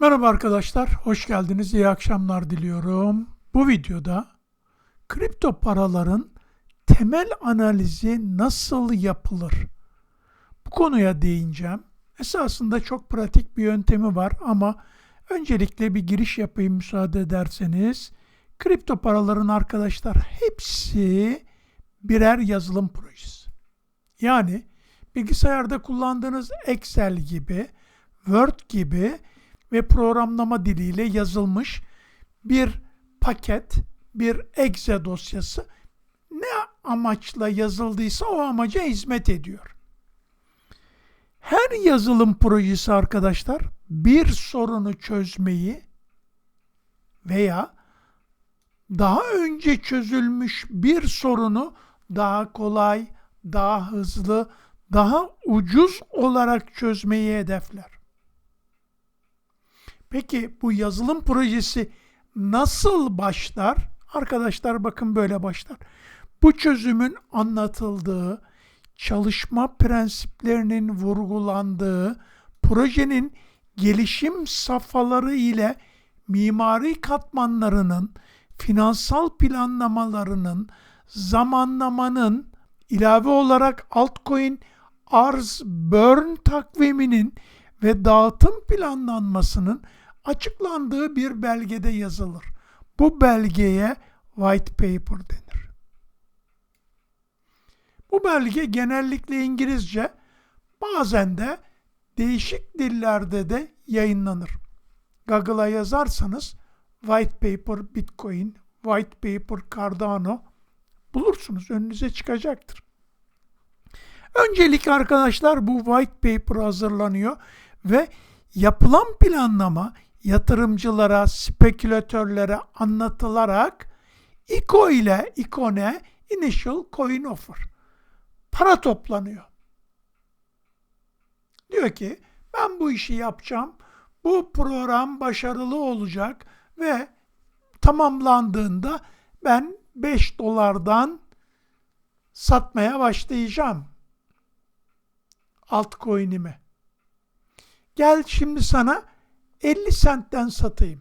Merhaba arkadaşlar, hoş geldiniz, iyi akşamlar diliyorum. Bu videoda kripto paraların temel analizi nasıl yapılır? Bu konuya değineceğim. Esasında çok pratik bir yöntemi var ama öncelikle bir giriş yapayım müsaade ederseniz. Kripto paraların arkadaşlar hepsi birer yazılım projesi. Yani bilgisayarda kullandığınız Excel gibi, Word gibi ve programlama diliyle yazılmış bir paket, bir exe dosyası ne amaçla yazıldıysa o amaca hizmet ediyor. Her yazılım projesi arkadaşlar bir sorunu çözmeyi veya daha önce çözülmüş bir sorunu daha kolay, daha hızlı, daha ucuz olarak çözmeyi hedefler. Peki bu yazılım projesi nasıl başlar? Arkadaşlar bakın böyle başlar. Bu çözümün anlatıldığı, çalışma prensiplerinin vurgulandığı, projenin gelişim safhaları ile mimari katmanlarının, finansal planlamalarının, zamanlamanın, ilave olarak altcoin arz burn takviminin ve dağıtım planlanmasının açıklandığı bir belgede yazılır. Bu belgeye white paper denir. Bu belge genellikle İngilizce, bazen de değişik dillerde de yayınlanır. Google'a yazarsanız white paper bitcoin, white paper cardano bulursunuz. Önünüze çıkacaktır. Öncelik arkadaşlar bu white paper hazırlanıyor ve yapılan planlama yatırımcılara, spekülatörlere anlatılarak ICO ile ICONE Initial Coin Offer para toplanıyor. Diyor ki ben bu işi yapacağım. Bu program başarılı olacak ve tamamlandığında ben 5 dolardan satmaya başlayacağım altcoin'imi. Gel şimdi sana 50 sentten satayım.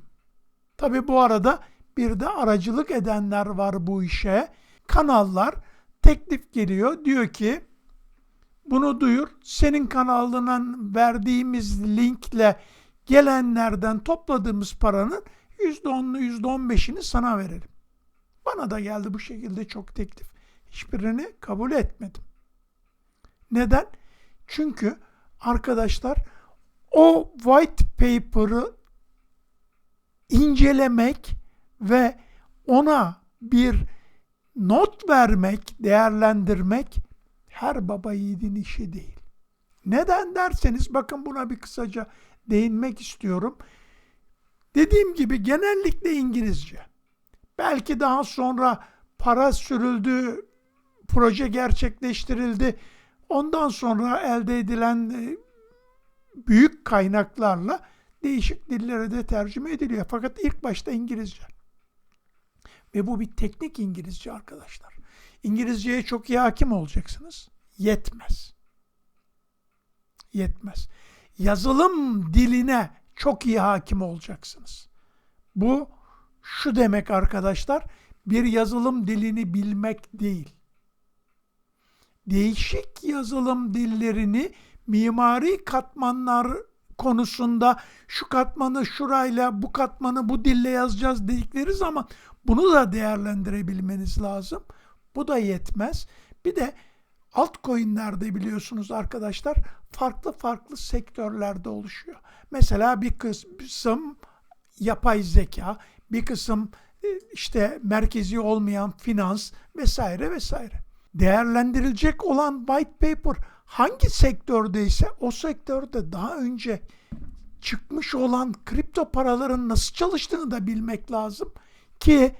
Tabi bu arada bir de aracılık edenler var bu işe. Kanallar teklif geliyor. Diyor ki bunu duyur. Senin kanalından verdiğimiz linkle gelenlerden topladığımız paranın %10'unu %15'ini sana verelim. Bana da geldi bu şekilde çok teklif. Hiçbirini kabul etmedim. Neden? Çünkü arkadaşlar o white paper'ı incelemek ve ona bir not vermek, değerlendirmek her baba yiğidin işi değil. Neden derseniz bakın buna bir kısaca değinmek istiyorum. Dediğim gibi genellikle İngilizce. Belki daha sonra para sürüldü, proje gerçekleştirildi. Ondan sonra elde edilen e, büyük kaynaklarla değişik dillere de tercüme ediliyor. Fakat ilk başta İngilizce. Ve bu bir teknik İngilizce arkadaşlar. İngilizceye çok iyi hakim olacaksınız. Yetmez. Yetmez. Yazılım diline çok iyi hakim olacaksınız. Bu şu demek arkadaşlar, bir yazılım dilini bilmek değil. Değişik yazılım dillerini mimari katmanlar konusunda şu katmanı şurayla bu katmanı bu dille yazacağız dedikleri zaman bunu da değerlendirebilmeniz lazım. Bu da yetmez. Bir de altcoin'lerde biliyorsunuz arkadaşlar farklı farklı sektörlerde oluşuyor. Mesela bir kısım yapay zeka, bir kısım e, işte merkezi olmayan finans vesaire vesaire. Değerlendirilecek olan white paper hangi sektördeyse o sektörde daha önce çıkmış olan kripto paraların nasıl çalıştığını da bilmek lazım ki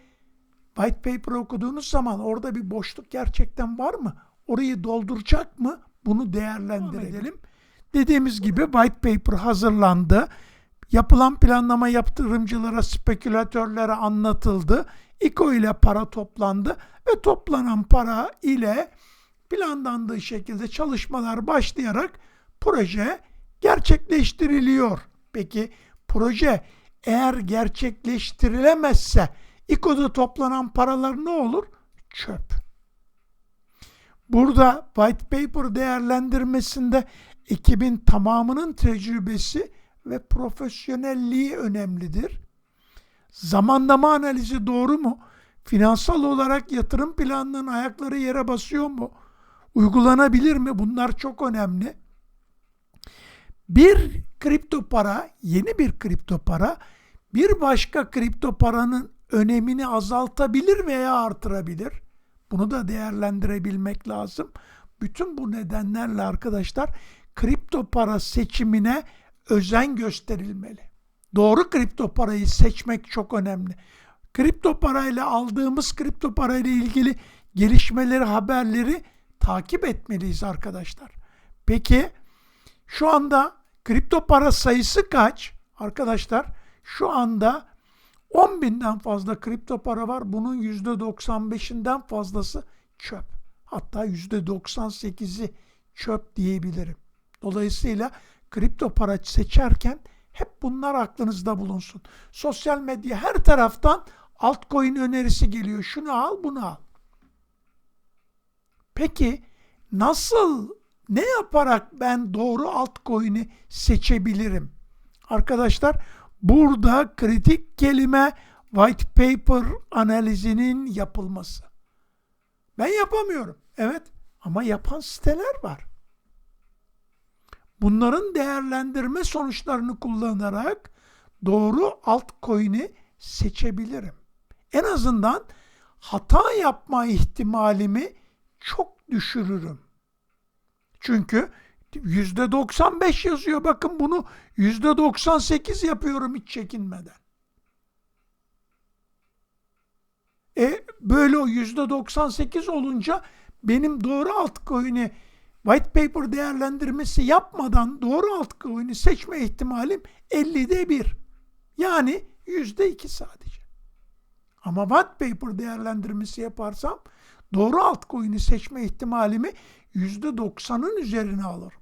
white paper okuduğunuz zaman orada bir boşluk gerçekten var mı? Orayı dolduracak mı? Bunu değerlendirelim. Dediğimiz gibi white paper hazırlandı. Yapılan planlama yaptırımcılara, spekülatörlere anlatıldı. İKO ile para toplandı ve toplanan para ile planlandığı şekilde çalışmalar başlayarak proje gerçekleştiriliyor. Peki proje eğer gerçekleştirilemezse İKO'da toplanan paralar ne olur? Çöp. Burada white paper değerlendirmesinde ekibin tamamının tecrübesi ve profesyonelliği önemlidir. Zamanlama analizi doğru mu? Finansal olarak yatırım planının ayakları yere basıyor mu? Uygulanabilir mi? Bunlar çok önemli. Bir kripto para, yeni bir kripto para bir başka kripto paranın önemini azaltabilir veya artırabilir. Bunu da değerlendirebilmek lazım. Bütün bu nedenlerle arkadaşlar kripto para seçimine özen gösterilmeli. Doğru kripto parayı seçmek çok önemli. Kripto parayla aldığımız kripto parayla ilgili gelişmeleri, haberleri takip etmeliyiz arkadaşlar. Peki şu anda kripto para sayısı kaç? Arkadaşlar şu anda 10 binden fazla kripto para var. Bunun %95'inden fazlası çöp. Hatta %98'i çöp diyebilirim. Dolayısıyla kripto para seçerken hep bunlar aklınızda bulunsun. Sosyal medya her taraftan altcoin önerisi geliyor. Şunu al, bunu al. Peki nasıl, ne yaparak ben doğru altcoin'i seçebilirim? Arkadaşlar burada kritik kelime white paper analizinin yapılması. Ben yapamıyorum. Evet ama yapan siteler var. Bunların değerlendirme sonuçlarını kullanarak doğru altcoin'i seçebilirim. En azından hata yapma ihtimalimi çok düşürürüm. Çünkü %95 yazıyor. Bakın bunu %98 yapıyorum hiç çekinmeden. E böyle o %98 olunca benim doğru altcoin'i white paper değerlendirmesi yapmadan doğru altcoin'i seçme ihtimalim 50'de 1. Yani %2 sadece. Ama white paper değerlendirmesi yaparsam doğru altcoin'i seçme ihtimalimi %90'ın üzerine alırım.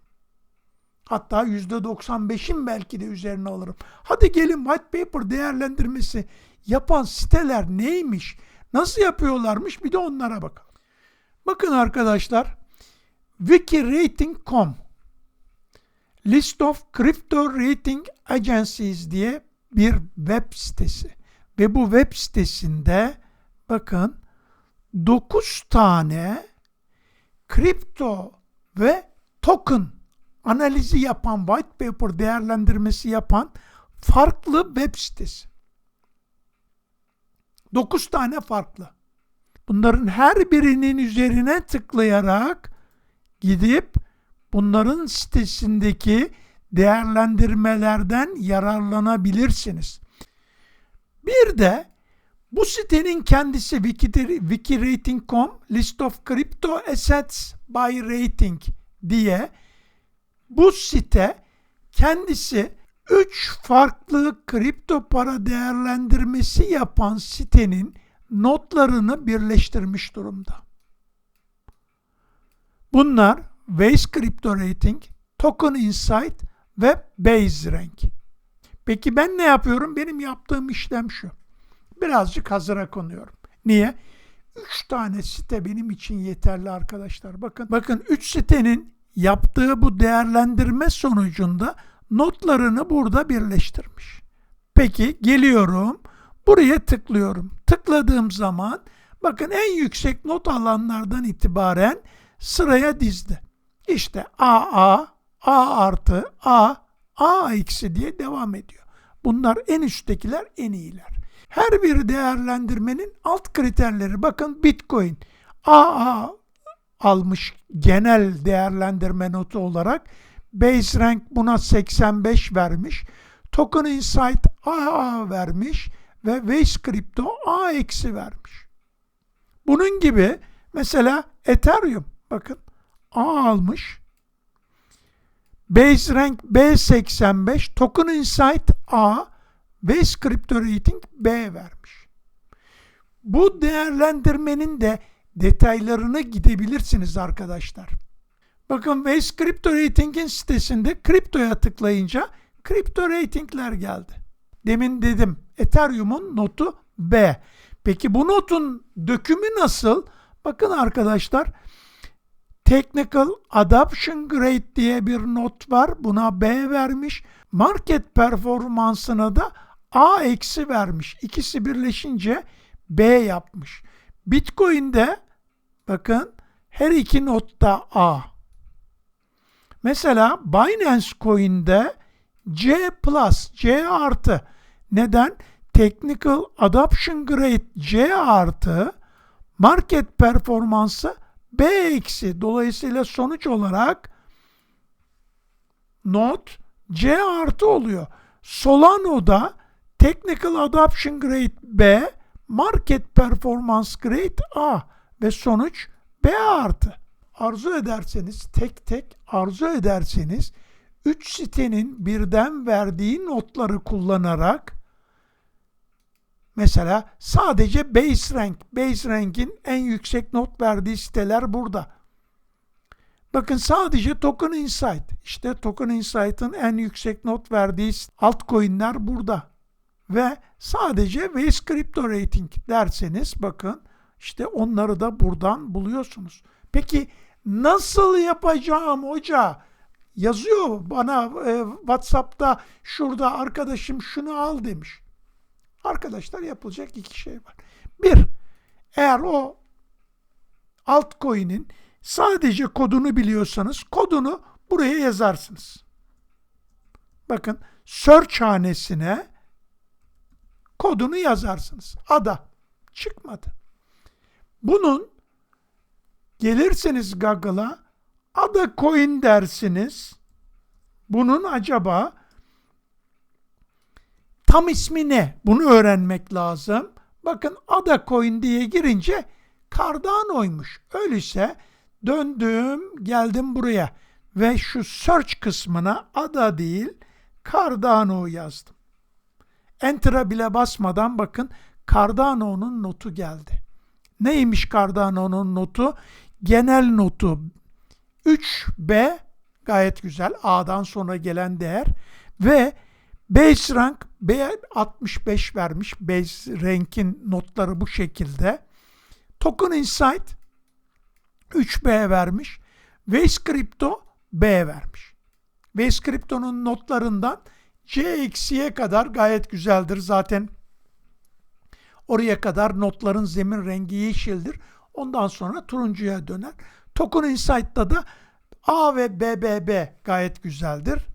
Hatta %95'in belki de üzerine alırım. Hadi gelin white paper değerlendirmesi yapan siteler neymiş? Nasıl yapıyorlarmış? Bir de onlara bakalım. Bakın arkadaşlar wikirating.com List of Crypto Rating Agencies diye bir web sitesi. Ve bu web sitesinde bakın 9 tane kripto ve token analizi yapan, white paper değerlendirmesi yapan farklı web sitesi. 9 tane farklı. Bunların her birinin üzerine tıklayarak gidip bunların sitesindeki değerlendirmelerden yararlanabilirsiniz. Bir de bu sitenin kendisi wikirating.com List of Crypto Assets by Rating diye bu site kendisi 3 farklı kripto para değerlendirmesi yapan sitenin notlarını birleştirmiş durumda. Bunlar Waze Crypto Rating, Token Insight ve BaseRank. Peki ben ne yapıyorum? Benim yaptığım işlem şu. Birazcık hazıra konuyorum. Niye? 3 tane site benim için yeterli arkadaşlar. Bakın, bakın 3 sitenin yaptığı bu değerlendirme sonucunda notlarını burada birleştirmiş. Peki geliyorum. Buraya tıklıyorum. Tıkladığım zaman bakın en yüksek not alanlardan itibaren sıraya dizdi. İşte AA, A artı, A, A eksi diye devam ediyor. Bunlar en üsttekiler en iyiler. Her bir değerlendirmenin alt kriterleri bakın Bitcoin AA almış genel değerlendirme notu olarak BaseRank buna 85 vermiş. Token Insight AA vermiş ve Waze Crypto A eksi vermiş. Bunun gibi mesela Ethereum bakın A almış. BaseRank B85, Token Insight A, Base Crypto Rating B vermiş. Bu değerlendirmenin de detaylarına gidebilirsiniz arkadaşlar. Bakın Waze Crypto Rating'in sitesinde kriptoya tıklayınca kripto ratingler geldi. Demin dedim Ethereum'un notu B. Peki bu notun dökümü nasıl? Bakın arkadaşlar Technical Adoption Grade diye bir not var. Buna B vermiş. Market performansına da A eksi vermiş. İkisi birleşince B yapmış. Bitcoin'de bakın her iki notta A. Mesela Binance Coin'de C plus, C artı. Neden? Technical Adoption Grade C artı, market performansı B eksi. Dolayısıyla sonuç olarak not C artı oluyor. Solano'da Technical Adoption Grade B, Market Performance Grade A ve sonuç B artı. Arzu ederseniz tek tek arzu ederseniz 3 sitenin birden verdiği notları kullanarak mesela sadece base rank, base rank'in en yüksek not verdiği siteler burada. Bakın sadece Token Insight. İşte Token Insight'ın en yüksek not verdiği altcoin'ler burada. Ve sadece Waze Crypto Rating derseniz bakın işte onları da buradan buluyorsunuz. Peki nasıl yapacağım hoca? Yazıyor bana e, WhatsApp'ta şurada arkadaşım şunu al demiş. Arkadaşlar yapılacak iki şey var. Bir, eğer o altcoin'in sadece kodunu biliyorsanız kodunu buraya yazarsınız. Bakın search hanesine kodunu yazarsınız. Ada çıkmadı. Bunun gelirseniz Google'a Ada coin dersiniz. Bunun acaba tam ismi ne? Bunu öğrenmek lazım. Bakın Ada coin diye girince Cardano'ymuş. Öyleyse döndüm geldim buraya ve şu search kısmına Ada değil Cardano yazdım. Enter'a bile basmadan bakın Cardano'nun notu geldi. Neymiş Cardano'nun notu? Genel notu 3B gayet güzel. A'dan sonra gelen değer ve base rank B65 vermiş. Base rank'in notları bu şekilde. Token Insight 3B vermiş. Waze Crypto B vermiş. Waze Crypto'nun notlarından C eksiye kadar gayet güzeldir. Zaten oraya kadar notların zemin rengi yeşildir. Ondan sonra turuncuya döner. Token Insight'ta da A ve BBB gayet güzeldir.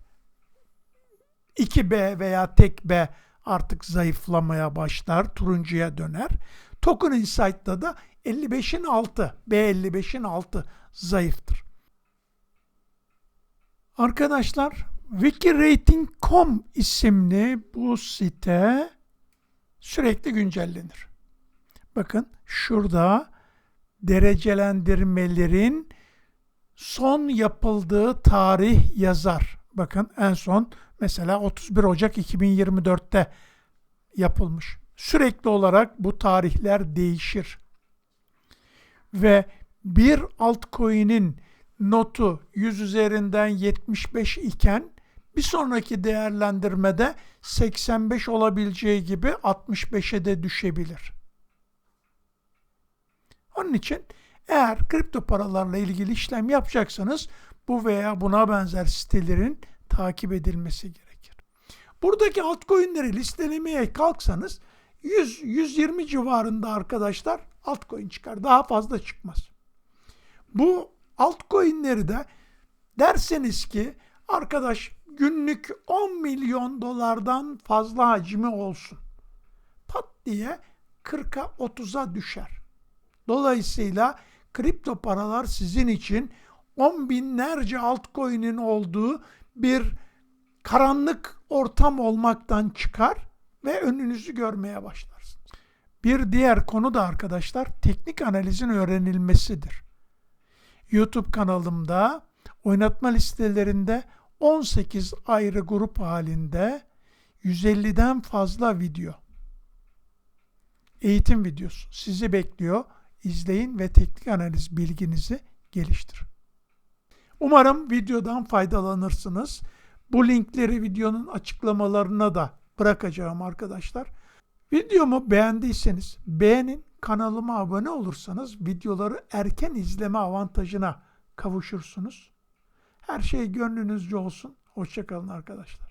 2B veya tek B artık zayıflamaya başlar, turuncuya döner. Token Insight'ta da 55'in altı, B55'in altı zayıftır. Arkadaşlar wikirating.com isimli bu site sürekli güncellenir. Bakın şurada derecelendirmelerin son yapıldığı tarih yazar. Bakın en son mesela 31 Ocak 2024'te yapılmış. Sürekli olarak bu tarihler değişir. Ve bir altcoin'in notu 100 üzerinden 75 iken bir sonraki değerlendirmede 85 olabileceği gibi 65'e de düşebilir. Onun için eğer kripto paralarla ilgili işlem yapacaksanız bu veya buna benzer sitelerin takip edilmesi gerekir. Buradaki altcoin'leri listelemeye kalksanız 100-120 civarında arkadaşlar altcoin çıkar. Daha fazla çıkmaz. Bu altcoin'leri de derseniz ki arkadaş günlük 10 milyon dolardan fazla hacmi olsun. Pat diye 40'a 30'a düşer. Dolayısıyla kripto paralar sizin için on binlerce altcoin'in olduğu bir karanlık ortam olmaktan çıkar ve önünüzü görmeye başlarsınız. Bir diğer konu da arkadaşlar teknik analizin öğrenilmesidir. YouTube kanalımda oynatma listelerinde 18 ayrı grup halinde 150'den fazla video eğitim videosu sizi bekliyor izleyin ve teknik analiz bilginizi geliştirin. Umarım videodan faydalanırsınız. Bu linkleri videonun açıklamalarına da bırakacağım arkadaşlar. Videomu beğendiyseniz beğenin, kanalıma abone olursanız videoları erken izleme avantajına kavuşursunuz. Her şey gönlünüzce olsun. Hoşçakalın arkadaşlar.